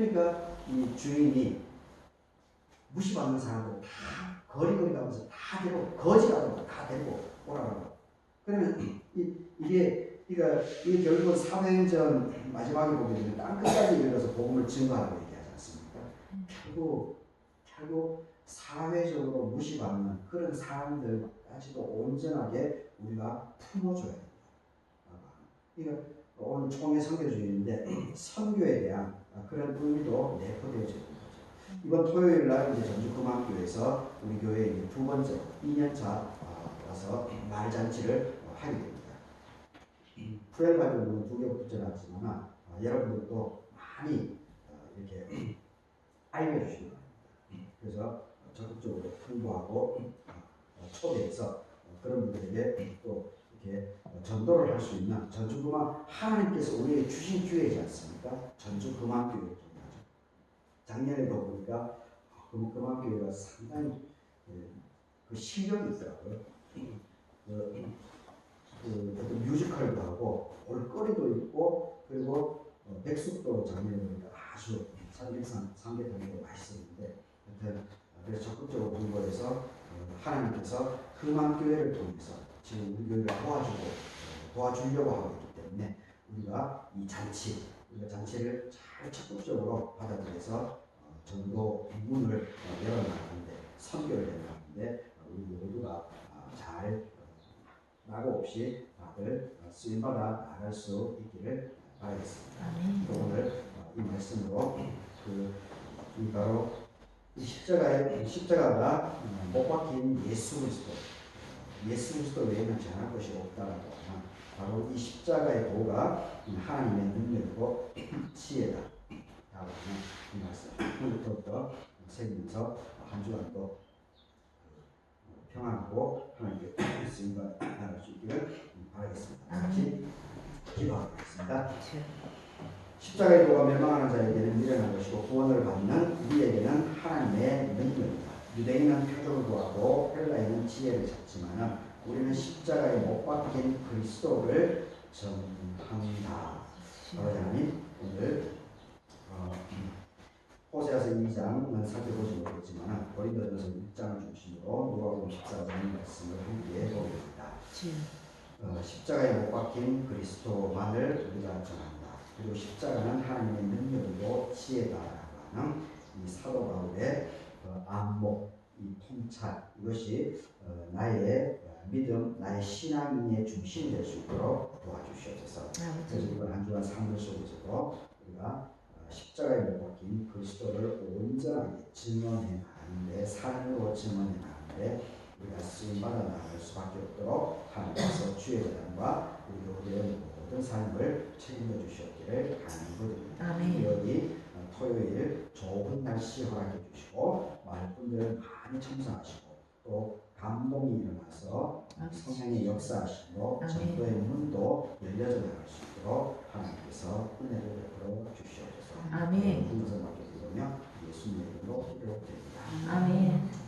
그러니까 이 주인이 무시받는 사람들 다 거리거리 가면서 다 데리고 거지라도 다 데리고 오라고. 그러면 이, 이게 그러니까 이 결국은 사도행전 마지막에 보게 되면 땅 끝까지 이르러서 복음을 증거하라고 얘기하지 않습니까? 결국 결국 사회적으로 무시받는 그런 사람들까지도 온전하게 우리가 품어줘야 된다. 그러니까 오늘 총회 선교주의인데 선교에 대한 그런 의미도 내포되어져 있는 거죠. 이번 토요일 날 이제 전주 금학교에서 우리 교회 두 번째 2년차 어, 와서 말잔치를 하게 됩니다. 푸엘 바이블은 두개 붙여놨지만 어, 여러분들도 많이 어, 이렇게 알려주시기 바랍니다. 그래서 적극적으로 홍보하고 어, 초대해서 어, 그런 분들에게 또 이렇게 어, 전도를 할 수 있는 전주금화 하나님께서 우리에게 주신 기회이지 않습니까? 전주금화교회 작년에도 보니까 어, 금- 금화교회가 상당히 예, 그 실력이 있더라고요. 그, 그 뮤지컬도 하고 볼거리도 있고 그리고 어, 백숙도 작년에 보니까 아주 삼계산 삼계탕도 맛있었는데 하여튼 어, 그래서 적극적으로 공부해서 어, 하나님께서 금암교회를 통해서 우리 교회를 도와주고 어, 도와주려고 하고 있기 때문에 우리가 이 잔치 우리가 잔치를 잘 적극적으로 받아들여서 어, 전도 문을 어, 열어나가는데 선교를 해나가는데 어, 우리 모두가 어, 잘 어, 낙오 없이 다들 어, 쓰임받아 나갈 수 있기를 바라겠습니다. 오늘 어, 이 말씀으로 그, 이 바로 이 십자가의 십자가가 어, 못 박힌 예수 그리스도 어, 예수 그리스도 외에는 전할 것이 없다라고 하는 바로 이 십자가의 도가 하나님의 능력이고 지혜다 라고 하는 이 말씀 오늘부터 새기면서 한 주간 또 어, 평안하고 하나님께 쓰임과 나갈 수 있기를 바라겠습니다. 같이 기도하겠습니다. 십자가의 도가 멸망하는 자에게는 미련한 것이고 구원을 받는 우리에게는 하나님의 능력입니다. 유대인은 표적을 구하고 지혜를 찾지만 우리는 십자가에 못 박힌 그리스도를 전합니다. 아버지 하나님 오늘 어, 호세아서 2장은 살펴보지 못했지만 고린도전서 6장을 중심으로 누가복음 14장 말씀을 함께 보겠습니다. 어, 십자가에 못 박힌 그리스도만을 우리가 전한다. 그리고 십자가는 하나님의 능력이고 지혜다라고 하는 이 사도 바울의 어, 안목, 이 통찰 이것이 어, 나의 어, 믿음, 나의 신앙의 중심이 될 수 있도록 도와주시옵소서. 그래서 이번 한 주간 삶을 속에서도 우리가 어, 십자가에 못 박힌 그리스도를 온전하게 증언해 나가는데 삶으로 증언해 나가는데 우리가 쓰임받아 나갈 수밖에 없도록 하나님께서 주의 재단과 우리 교회의 모든 삶을 책임져 주시옵기를 간구드립니다. 아멘. 여기 어, 토요일 좋은 날씨 허락해 주시고 말분들 많이 참석하시고 또 감동이 일어나서 아멘. 성령의 역사하시고. 전도의 문도 열려져 나갈 수 있도록 하나님께서 은혜를 베풀어 주시옵소서. 아멘. 분것을 맡겨드리며 예수님의 이름으로 기도드립니다. 아멘.